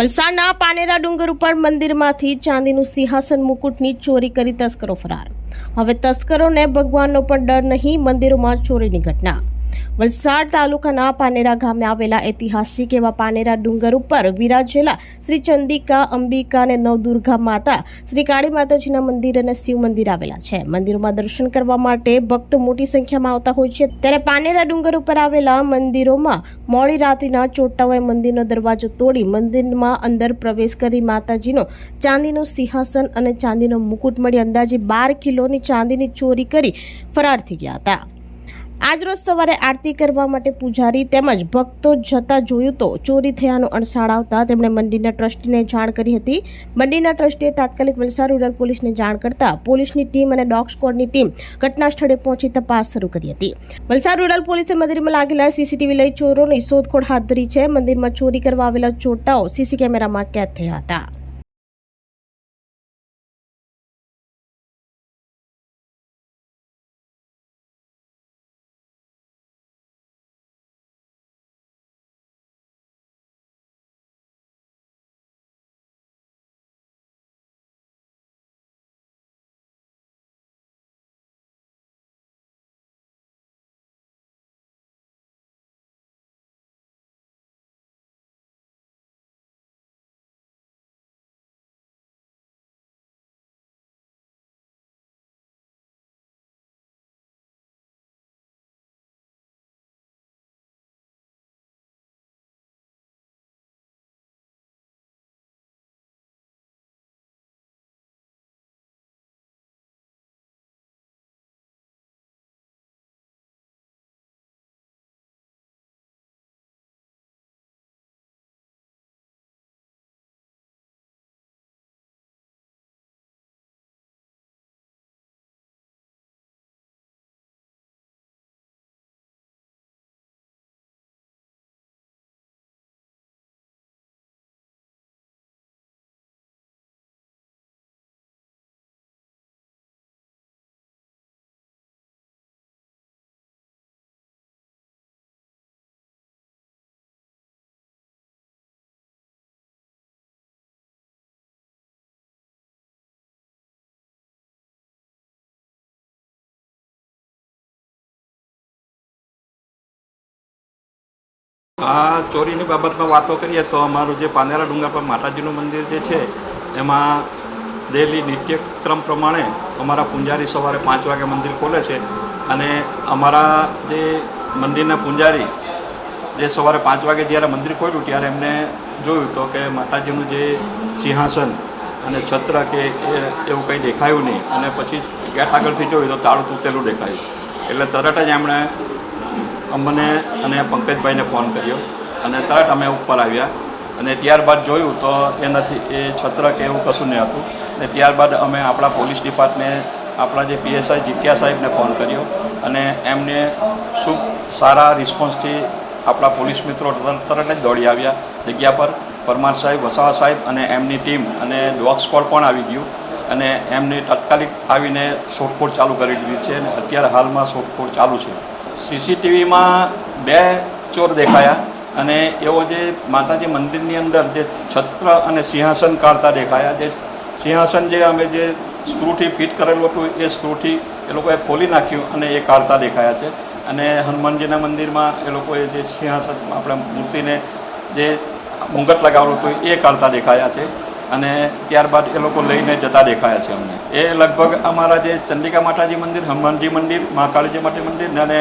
વલસાડના પાનેરા ડુંગર ઉપર મંદિરમાંથી ચાંદીનું સિંહાસન મુકુટની ચોરી કરી તસ્કરો ફરાર. હવે તસ્કરોને ભગવાનનો પણ ડર નહીં, મંદિરોમાં ચોરીની ઘટના. વલસાડ તાલુકાના પાનેરા ગામે આવેલા ઐતિહાસિક એવા પાનેરા ડુંગર ઉપર વિરાજેલા શ્રી ચંદિકા, અંબિકા અને નવદુર્ગા માતા શ્રી કાળી માતાજીના મંદિર અને શિવ મંદિર આવેલા છે. મંદિરોમાં દર્શન કરવા માટે ભક્તો મોટી સંખ્યામાં આવતા હોય છે. ત્યારે પાનેરા ડુંગર ઉપર આવેલા મંદિરોમાં મોડી રાત્રિના ચોટાઓએ મંદિરનો દરવાજો તોડી મંદિરમાં અંદર પ્રવેશ કરી માતાજીનો ચાંદીનું સિંહાસન અને ચાંદીનો મુકુટ મળી અંદાજે બાર કિલોની ચાંદીની ચોરી કરી ફરાર થઈ ગયા હતા. આજરોજ સવારે આરતી કરવા માટે પૂજારી તેમજ ભક્તો જતા જોયું તો ચોરી થયાનો અણસાળ આવતા તેમણે મંદિરના ટ્રસ્ટીને જાણ કરી હતી. મંદિરના ટ્રસ્ટીએ તાત્કાલિક વલસાડ રૂરલ પોલીસને જાણ કરતા પોલીસની ટીમ અને ડોગ સ્ક્વોડની ટીમ ઘટના સ્થળે પહોંચી તપાસ શરૂ કરી હતી. વલસાડ રૂરલ પોલીસે મંદિરમાં લાગેલા સીસીટીવી લઈ ચોરોની શોધખોળ હાથ ધરી છે. મંદિરમાં ચોરી કરવા આવેલા ચોટાઓ સીસી કેમેરામાં કેદ થયા હતા. આ ચોરીની બાબતમાં વાતો કરીએ તો અમારું જે પાનેરા ડુંગર પર માતાજીનું મંદિર જે છે, એમાં ડેલી નિત્યક્રમ પ્રમાણે અમારા પૂંજારી સવારે પાંચ વાગે મંદિર ખોલે છે અને અમારા જે મંદિરના પૂંજારી જે સવારે પાંચ વાગે જ્યારે મંદિર ખોલ્યું ત્યારે એમને જોયું તો કે માતાજીનું જે સિંહાસન અને છત્ર કે એવું કંઈ દેખાયું નહીં અને પછી ગેટ આગળથી જોયું તો તાળું તૂટેલું દેખાયું. એટલે તરત જ એમણે અમને અને પંકજભાઈને ફોન કર્યો અને તરત અમે ઉપર આવ્યા. અને ત્યારબાદ જોયું તો એ નથી, એ છત્ર કે એવું કશું નહીં હતું. અને ત્યારબાદ અમે આપણા પોલીસ ડિપાર્ટમેન્ટ આપણા જે પીએસઆઈ જીત્યા સાહેબને ફોન કર્યો અને એમને શું સારા રિસ્પોન્સથી આપણા પોલીસ મિત્રો તરત જ દોડી આવ્યા જગ્યા પર. પરમાર સાહેબ, વસાવા સાહેબ અને એમની ટીમ અને ડોગ સ્કોડ પણ આવી ગયું. અને એમની તાત્કાલિક આવીને શોધખોળ ચાલુ કરી દીધી છે અને અત્યારે હાલમાં શોધખોળ ચાલુ છે. સીસીટીવીમાં બે ચોર દેખાયા અને એવો જે માતાજી મંદિરની અંદર જે છત્ર અને સિંહાસન કાઢતા દેખાયા, જે સિંહાસન જે અમે જે સ્ક્રૂથી ફિટ કરેલું હતું, એ સ્ક્રૂથી એ લોકોએ ખોલી નાખ્યું અને એ કાઢતા દેખાયા છે. અને હનુમાનજીના મંદિરમાં એ લોકોએ જે સિંહાસન આપણે મૂર્તિને જે મુંગટ લગાવેલું હતું, એ કાઢતા દેખાયા છે. અને ત્યારબાદ એ લોકો લઈને જતા દેખાયા છે અમને. એ લગભગ અમારા જે ચંડિકા માતાજી મંદિર, હનુમાનજી મંદિર મહાકાળીજી માતા મંદિર અને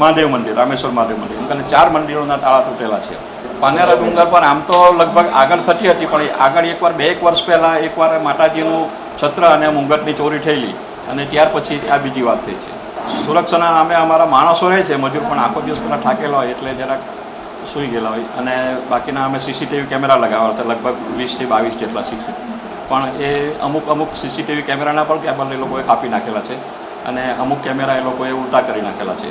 મહાદેવ મંદિર, રામેશ્વર મહાદેવ મંદિર. એમ કરીને ચાર મંદિરોના તાળા તૂટેલા છે. પાનેરા ડુંગર પર આમ તો લગભગ આગળ થતી હતી, પણ આગળ એકવાર બે એક વર્ષ પહેલાં એકવાર માતાજીનું છત્ર અને મુંગટની ચોરી થયેલી અને ત્યાર પછી આ બીજી વાત થઈ છે. સુરક્ષાના નામે અમારા માણસો રહે છે, મજૂર પણ આખો દિવસ પહેલાં થાકેલા હોય એટલે જરાક સૂઈ ગયેલા હોય. અને બાકીના અમે સીસીટીવી કેમેરા લગાવ્યા હતા, લગભગ વીસથી બાવીસ જેટલા સીસી પણ એ અમુક અમુક સીસીટીવી કેમેરાના પણ કેબલ એ લોકોએ કાપી નાખેલા છે અને અમુક કેમેરા એ લોકોએ ઉલટા કરી નાખેલા છે.